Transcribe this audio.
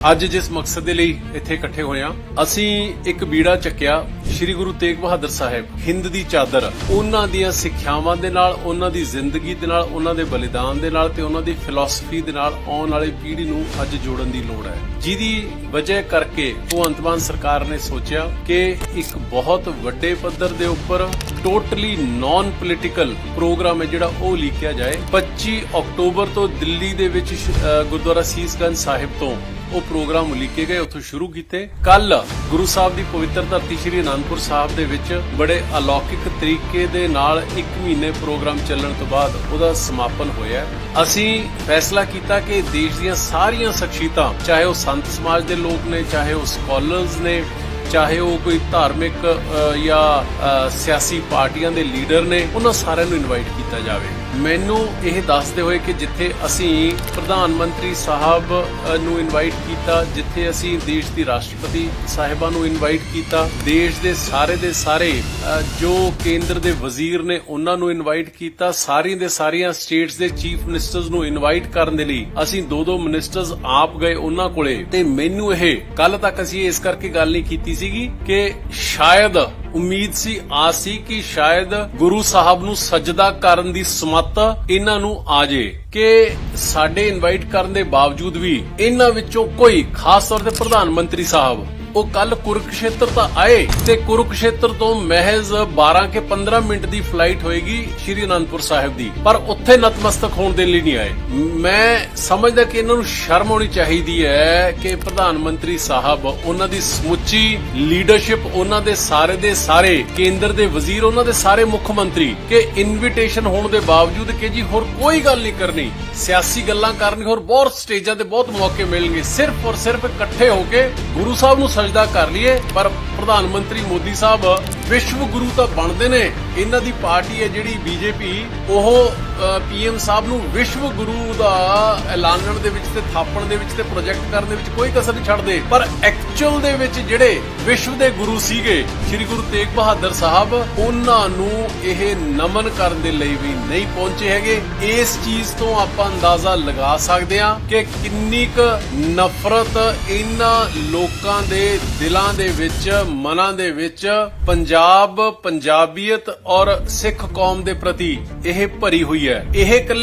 ਅੱਜ ਜਿਸ ਮਕਸਦ ਦੇ ਲਈ ਇੱਥੇ ਇਕੱਠੇ ਹੋਏ ਆ ਅਸੀਂ ਇੱਕ ਬੀੜਾ ਚੱਕਿਆ ਸ੍ਰੀ ਗੁਰੂ ਤੇਗ ਬਹਾਦਰ ਸਾਹਿਬ, ਹਿੰਦ ਦੀ ਚਾਦਰ। ਉਹਨਾਂ ਦੀਆਂ ਸਿੱਖਿਆਵਾਂ ਦੇ ਨਾਲ, ਉਹਨਾਂ ਦੀ ਜ਼ਿੰਦਗੀ ਦੇ ਨਾਲ, ਉਹਨਾਂ ਦੇ ਬਲੀਦਾਨ ਦੇ ਨਾਲ ਤੇ ਉਹਨਾਂ ਦੀ ਫਿਲਾਸਫੀ ਦੇ ਨਾਲ ਆਉਣ ਵਾਲੀ ਪੀੜ੍ਹੀ ਨੂੰ ਅੱਜ ਜੋੜਨ ਦੀ ਲੋੜ ਹੈ। ਜਿਹਦੀ ਵਜ੍ਹਾ ਕਰਕੇ ਭਗਵੰਤ ਮਾਨ ਸਰਕਾਰ ਨੇ ਸੋਚਿਆ ਕਿ ਇੱਕ ਬਹੁਤ ਵੱਡੇ ਪੱਧਰ ਦੇ ਉੱਪਰ ਟੋਟਲੀ ਨਾਨ ਪੋਲੀਟੀਕਲ ਪ੍ਰੋਗਰਾਮ ਹੈ ਜਿਹੜਾ ਉਹ ਲਿਖਿਆ ਜਾਏ। 25 ਅਕਤੂਬਰ ਤੋਂ ਦਿੱਲੀ ਦੇ ਵਿੱਚ ਗੁਰਦੁਆਰਾ ਸੀਸਗੰਜ ਸਾਹਿਬ ਤੋਂ ਉਹ ਪ੍ਰੋਗਰਾਮ ਉਲੀਕੇ ਗਏ, ਉੱਥੋਂ ਸ਼ੁਰੂ ਕੀਤੇ। ਕੱਲ ਗੁਰੂ ਸਾਹਿਬ ਦੀ ਪਵਿੱਤਰ ਧਰਤੀ ਸ੍ਰੀ ਅਨੰਦਪੁਰ ਸਾਹਿਬ ਦੇ ਵਿੱਚ ਬੜੇ ਅਲੌਕਿਕ ਤਰੀਕੇ ਦੇ ਨਾਲ 1 ਮਹੀਨੇ ਪ੍ਰੋਗਰਾਮ ਚੱਲਣ ਤੋਂ ਬਾਅਦ ਉਹਦਾ ਸਮਾਪਨ ਹੋਇਆ। ਅਸੀਂ ਫੈਸਲਾ ਕੀਤਾ ਕਿ ਦੇਸ਼ ਦੀਆਂ ਸਾਰੀਆਂ ਸ਼ਖਸੀਅਤਾਂ, ਚਾਹੇ ਉਹ ਸੰਤ ਸਮਾਜ ਦੇ ਲੋਕ ਨੇ, ਚਾਹੇ ਉਹ ਸਕਾਲਰਸ ਨੇ, ਚਾਹੇ ਉਹ ਕੋਈ ਧਾਰਮਿਕ ਜਾਂ ਸਿਆਸੀ ਪਾਰਟੀਆਂ ਦੇ ਲੀਡਰ ਨੇ, ਉਹਨਾਂ ਸਾਰਿਆਂ ਨੂੰ ਇਨਵਾਈਟ ਕੀਤਾ ਜਾਵੇ। ਮੈਨੂੰ ਇਹ ਦੱਸਦੇ ਹੋਏ ਕਿ ਜਿੱਥੇ ਅਸੀਂ ਪ੍ਰਧਾਨ ਮੰਤਰੀ ਸਾਹਿਬ ਨੂੰ ਇਨਵਾਈਟ ਕੀਤਾ, ਜਿੱਥੇ ਅਸੀਂ ਦੇਸ਼ ਦੀ ਰਾਸ਼ਟਰਪਤੀ ਸਾਹਿਬਾਂ ਨੂੰ ਇਨਵਾਈਟ ਕੀਤਾ, ਦੇਸ਼ ਦੇ ਸਾਰੇ ਦੇ ਸਾਰੇ ਜੋ ਕੇਂਦਰ ਦੇ ਵਜ਼ੀਰ ਨੇ ਉਹਨਾਂ ਨੂੰ ਇਨਵਾਈਟ ਕੀਤਾ ਸਾਰੀਆਂ ਦੇ ਸਾਰੀਆਂ ਸਟੇਟਸ ਦੇ ਚੀਫ ਮਿਨਿਸਟਰਸ ਨੂੰ ਇਨਵਾਈਟ ਕਰਨ ਦੇ ਲਈ ਅਸੀਂ ਦੋ ਦੋ ਮਿਨਿਸਟਰਸ ਆਪ ਗਏ ਉਹਨਾਂ ਕੋਲੇ। ਤੇ ਮੈਨੂੰ ਇਹ ਕੱਲ ਤੱਕ ਅਸੀਂ ਇਸ ਕਰਕੇ ਗੱਲ ਨਹੀਂ ਕੀਤੀ ਸੀਗੀ ਕਿ ਸ਼ਾਇਦ ਉਮੀਦ ਸੀ, ਆਸ ਸੀ ਕਿ ਸ਼ਾਇਦ ਗੁਰੂ ਸਾਹਿਬ ਨੂੰ ਸਜਦਾ ਕਰਨ ਦੀ ਸਮੱਤ ਇਹਨਾਂ ਨੂੰ ਆ ਜੇ ਕਿ ਸਾਡੇ ਇਨਵਾਈਟ ਕਰਨ ਦੇ ਬਾਵਜੂਦ ਵੀ ਇਹਨਾਂ ਵਿੱਚੋਂ ਕੋਈ ਖਾਸ ਤੌਰ ਤੇ ਪ੍ਰਧਾਨ ਮੰਤਰੀ ਸਾਹਿਬ ਉਹ ਕੱਲ ਕੁਰਕਸ਼ੇਤਰ ਤਾਂ ਆਏ ਤੇ ਕੁਰਕਸ਼ੇਤਰ ਤੋਂ ਮਹਿਜ਼ 12 ਕੇ 15 ਮਿੰਟ ਦੀ ਫਲਾਈਟ ਹੋਏਗੀ ਸ਼੍ਰੀ ਅਨੰਦਪੁਰ ਸਾਹਿਬ ਦੀ। ਪਰ ਉੱਥੇ ਨਤਮਸਤਕ ਹੋਣ ਦੇ ਲਈ ਨਹੀਂ ਆਏ। ਮੈਂ ਸਮਝਦਾ ਕਿ ਇਹਨਾਂ ਨੂੰ ਸ਼ਰਮ ਆਉਣੀ ਚਾਹੀਦੀ ਹੈ ਕਿ ਪ੍ਰਧਾਨ ਮੰਤਰੀ ਸਾਹਿਬ, ਉਹਨਾਂ ਦੀ ਸਮੁੱਚੀ ਲੀਡਰਸ਼ਿਪ ਉਹਨਾਂ ਦੇ ਸਾਰੇ ਦੇ ਸਾਰੇ, ਕੇਂਦਰ ਦੇ ਵਜ਼ੀਰ, ਉਹਨਾਂ ਦੇ ਸਾਰੇ ਮੁੱਖ ਮੰਤਰੀ, ਕਿ ਇਨਵੀਟੇਸ਼ਨ ਹੋਣ ਦੇ ਬਾਵਜੂਦ ਕਿ ਜੀ ਹੋਰ ਕੋਈ ਗੱਲ ਨਹੀਂ ਕਰਨੀ। ਸਿਆਸੀ ਗੱਲਾਂ ਕਰਨੀ, ਹੋਰ ਬਹੁਤ ਸਟੇਜਾਂ ਤੇ ਬਹੁਤ ਮੌਕੇ ਮਿਲਣਗੇ, ਸਿਰਫ ਔਰ ਸਿਰਫ ਇਕੱਠੇ ਹੋ ਕੇ ਗੁਰੂ ਸਾਹਿਬ ਨੂੰ ਸਜਦਾ ਕਰ ਲਈਏ ਪਰ ਪ੍ਰਧਾਨ ਮੰਤਰੀ ਮੋਦੀ ਸਾਹਿਬ ਵਿਸ਼ਵ ਗੁਰੂ ਤਾਂ ਬਣਦੇ ਨੇ। ਇਹਨਾਂ ਦੀ ਪਾਰਟੀ ਹੈ ਜਿਹੜੀ ਬੀਜੇਪੀ, ਉਹ ਪੀਐਮ ਸਾਹਿਬ ਨੂੰ ਵਿਸ਼ਵ ਗੁਰੂ ਦਾ ਐਲਾਨਣ ਦੇ ਵਿੱਚ ਤੇ ਥਾਪਣ ਦੇ ਵਿੱਚ ਤੇ ਪ੍ਰੋਜੈਕਟ ਕਰਨ ਦੇ ਵਿੱਚ ਕੋਈ ਕਸਰ ਨਹੀਂ ਛੱਡਦੇ। ਪਰ ਐਕਚੁਅਲ ਦੇ ਵਿੱਚ ਜਿਹੜੇ ਵਿਸ਼ਵ ਦੇ ਗੁਰੂ ਸੀਗੇ, ਸ੍ਰੀ ਗੁਰੂ ਤੇਗ ਬਹਾਦਰ ਸਾਹਿਬ, ਉਹਨਾਂ ਨੂੰ ਇਹ ਨਮਨ ਕਰਨ ਦੇ ਲਈ ਵੀ ਨਹੀਂ ਪਹੁੰਚੇ ਹੈਗੇ। ਇਸ ਚੀਜ਼ ਤੋਂ ਆਪਾਂ ਅੰਦਾਜ਼ਾ ਲਗਾ ਸਕਦੇ ਹਾਂ ਕਿ ਕਿੰਨੀ ਕੁ ਨਫ਼ਰਤ ਇਹਨਾਂ ਲੋਕਾਂ ਦੇ ਦਿਲਾਂ ਦੇ ਵਿੱਚ ਮਨਾਂ ਦੇ ਵਿੱਚ ਪੰਜਾਬ, ਪੰਜਾਬੀਅਤ ਔਰ ਸਿੱਖ ਕੌਮ ਦੇ ਪ੍ਰਤੀ ਇਹ ਭਰੀ ਹੋਈ ਹੈ। ਇਹ ਇਕੱਲੇ